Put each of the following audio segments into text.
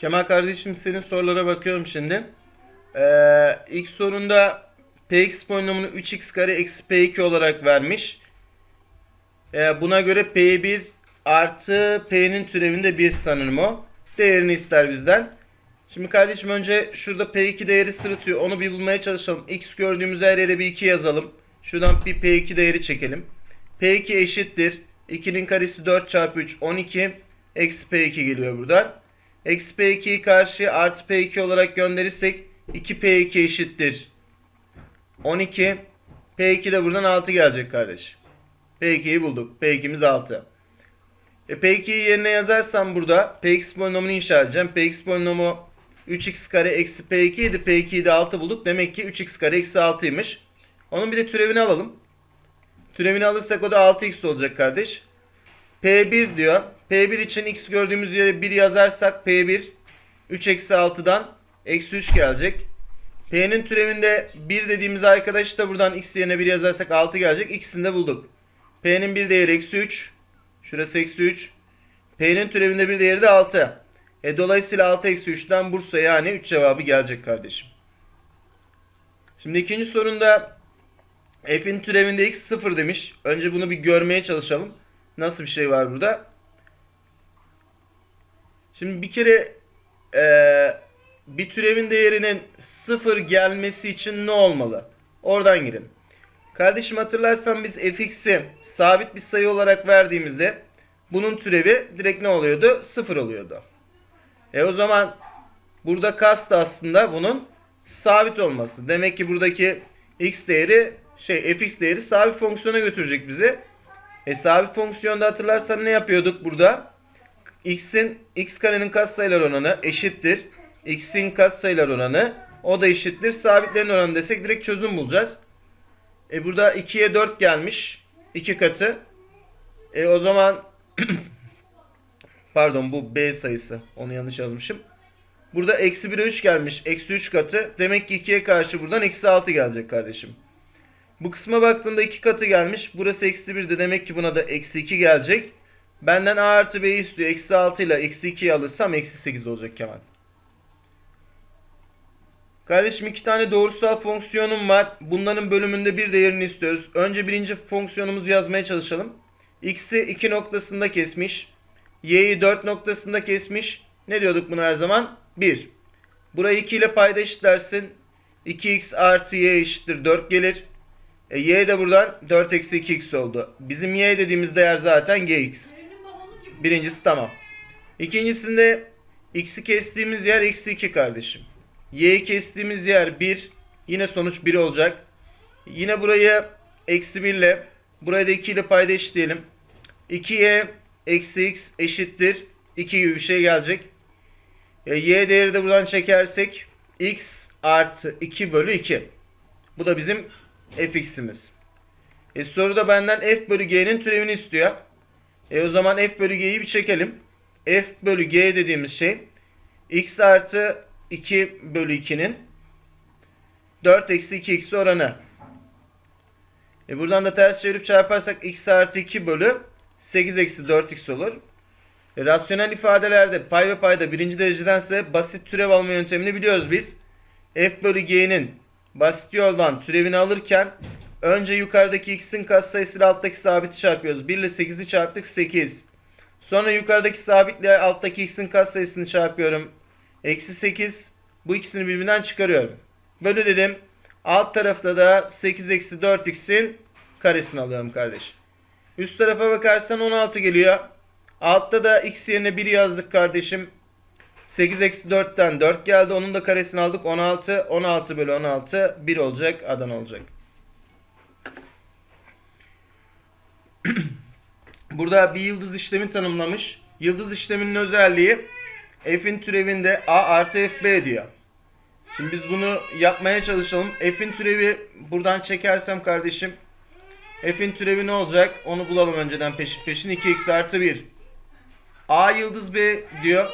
Kemal kardeşim senin sorulara bakıyorum şimdi. Ee, ilk sorunda px polinomunu 3x kare eksi p2 olarak vermiş. Ee, buna göre p1 artı p'nin türevinde 1 sanırım o. Değerini ister bizden. Şimdi kardeşim önce şurada p2 değeri sırıtıyor. Onu bir bulmaya çalışalım. x gördüğümüz her yere bir 2 yazalım. Şuradan bir p2 değeri çekelim. p2 eşittir. 2'nin karesi 4 çarpı 3 12. Eksi p2 geliyor buradan. Eksi p2'yi karşıya artı p2 olarak gönderirsek 2p2 eşittir. 12. P2 de buradan 6 gelecek kardeş. P2'yi bulduk. P2'miz 6. E, P2'yi yerine yazarsam burada Px polinomunu inşa edeceğim. Px polinomu 3x kare eksi P2 idi. P2'yi de 6 bulduk. Demek ki 3x kare eksi 6'ymış. Onun bir de türevini alalım. Türevini alırsak o da 6x olacak kardeş. P1 diyor. P1 için x gördüğümüz yere 1 yazarsak P1 3 eksi 6'dan eksi 3 gelecek. P'nin türevinde 1 dediğimiz arkadaş da buradan x yerine 1 yazarsak 6 gelecek. İkisini de bulduk. P'nin bir değeri eksi 3. Şurası eksi 3. P'nin türevinde bir değeri de 6. E, dolayısıyla 6 eksi 3'ten Bursa yani 3 cevabı gelecek kardeşim. Şimdi ikinci sorunda f'in türevinde x 0 demiş. Önce bunu bir görmeye çalışalım. Nasıl bir şey var burada? Şimdi bir kere eee, bir türevin değerinin 0 gelmesi için ne olmalı? Oradan girin. Kardeşim hatırlarsan biz fx'i sabit bir sayı olarak verdiğimizde bunun türevi direkt ne oluyordu? 0 oluyordu. E o zaman burada kast aslında bunun sabit olması. Demek ki buradaki x değeri şey fx değeri sabit fonksiyona götürecek bizi. E sabit fonksiyonda hatırlarsan ne yapıyorduk burada? X'in x karenin katsayılar oranı eşittir. x'in katsayılar oranı o da eşittir. Sabitlerin oranı desek direkt çözüm bulacağız. E burada 2'ye 4 gelmiş. 2 katı. E o zaman pardon bu b sayısı. Onu yanlış yazmışım. Burada eksi 1'e 3 gelmiş. Eksi 3 katı. Demek ki 2'ye karşı buradan eksi 6 gelecek kardeşim. Bu kısma baktığımda 2 katı gelmiş. Burası eksi 1 de demek ki buna da eksi 2 gelecek. Benden a artı b'yi istiyor. Eksi 6 ile eksi 2'yi alırsam eksi 8 olacak Kemal. Kardeşim iki tane doğrusal fonksiyonum var. Bunların bölümünde bir değerini istiyoruz. Önce birinci fonksiyonumuzu yazmaya çalışalım. X'i 2 noktasında kesmiş. Y'yi 4 noktasında kesmiş. Ne diyorduk bunu her zaman? 1. Burayı 2 ile payda eşitlersin. 2x artı y eşittir 4 gelir. E, y de buradan 4 eksi 2x oldu. Bizim y dediğimiz değer zaten gx. Birincisi tamam. İkincisinde x'i kestiğimiz yer eksi 2 kardeşim. Y'yi kestiğimiz yer 1. Yine sonuç 1 olacak. Yine burayı eksi 1 ile burayı da 2 ile payda eşitleyelim. 2y eksi x eşittir. 2 gibi bir şey gelecek. E, y değeri de buradan çekersek x artı 2 bölü 2. Bu da bizim fx'imiz. E, soruda benden f bölü g'nin türevini istiyor. E, o zaman f bölü g'yi bir çekelim. f bölü g dediğimiz şey x artı 2 bölü 2'nin 4 eksi 2 x oranı. E buradan da ters çevirip çarparsak x artı 2 bölü 8 eksi 4x olur. E rasyonel ifadelerde pay ve payda birinci derecedense basit türev alma yöntemini biliyoruz biz. f bölü g'nin basit yoldan türevini alırken önce yukarıdaki x'in katsayısıyla alttaki sabiti çarpıyoruz. 1 ile 8'i çarptık 8. Sonra yukarıdaki sabitle alttaki x'in katsayısını çarpıyorum. Eksi 8. Bu ikisini birbirinden çıkarıyorum. Bölü dedim. Alt tarafta da 8 eksi 4x'in karesini alıyorum kardeş. Üst tarafa bakarsan 16 geliyor. Altta da x yerine 1 yazdık kardeşim. 8 eksi 4'ten 4 geldi. Onun da karesini aldık. 16. 16 bölü 16 1 olacak. Adana olacak. Burada bir yıldız işlemi tanımlamış. Yıldız işleminin özelliği f'in türevinde a artı fb diyor. Şimdi biz bunu yapmaya çalışalım. F'in türevi buradan çekersem kardeşim f'in türevi ne olacak? Onu bulalım önceden peşin peşin. 2x artı 1. A yıldız B diyor.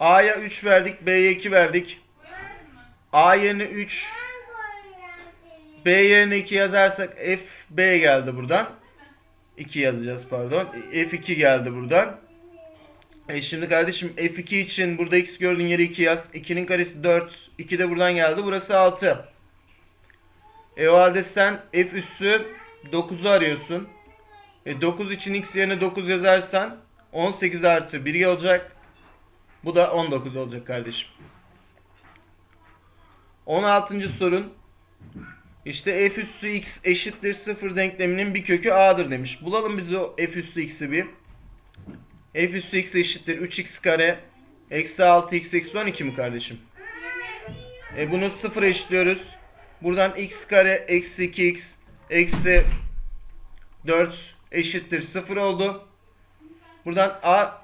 A'ya 3 verdik. B'ye 2 verdik. A yerine 3. B yerine 2 yazarsak F B geldi buradan. 2 yazacağız pardon. F2 geldi buradan. E şimdi kardeşim F2 için burada x gördüğün yere 2 yaz. 2'nin karesi 4. 2 de buradan geldi. Burası 6. E o halde sen F üssü 9'u arıyorsun. E 9 için x yerine 9 yazarsan 18 artı 1 olacak. Bu da 19 olacak kardeşim. 16. sorun. İşte f üssü x eşittir 0 denkleminin bir kökü a'dır demiş. Bulalım biz o f üssü x'i bir. f üssü x eşittir 3x kare eksi 6x eksi 12 mi kardeşim? E bunu 0 eşitliyoruz. Buradan x kare eksi 2x eksi 4 eşittir 0 oldu. Buradan a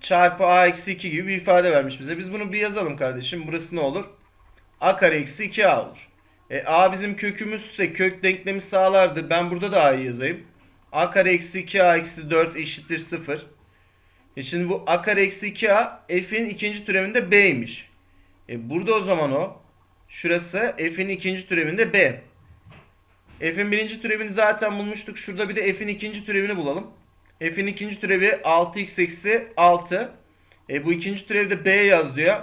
çarpı a eksi 2 gibi bir ifade vermiş bize. Biz bunu bir yazalım kardeşim. Burası ne olur? a kare eksi 2a olur. E, a bizim kökümüzse kök denklemi sağlardı. Ben burada da a'yı yazayım. a kare eksi 2a eksi 4 eşittir 0. E şimdi bu a kare eksi 2a f'in ikinci türevinde b'ymiş. E burada o zaman o. Şurası f'in ikinci türevinde b. F'in birinci türevini zaten bulmuştuk. Şurada bir de f'in ikinci türevini bulalım. F'in ikinci türevi 6x eksi 6. E bu ikinci türevde b yaz diyor.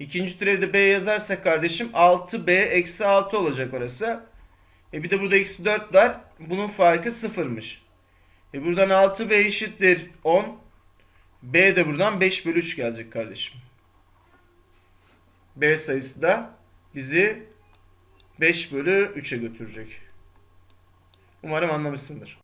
İkinci türevde b yazarsak kardeşim 6b eksi 6 olacak orası. E bir de burada eksi 4 var. Bunun farkı sıfırmış. E buradan 6b eşittir 10. b de buradan 5 bölü 3 gelecek kardeşim. b sayısı da bizi 5 bölü 3'e götürecek. Umarım anlamışsındır.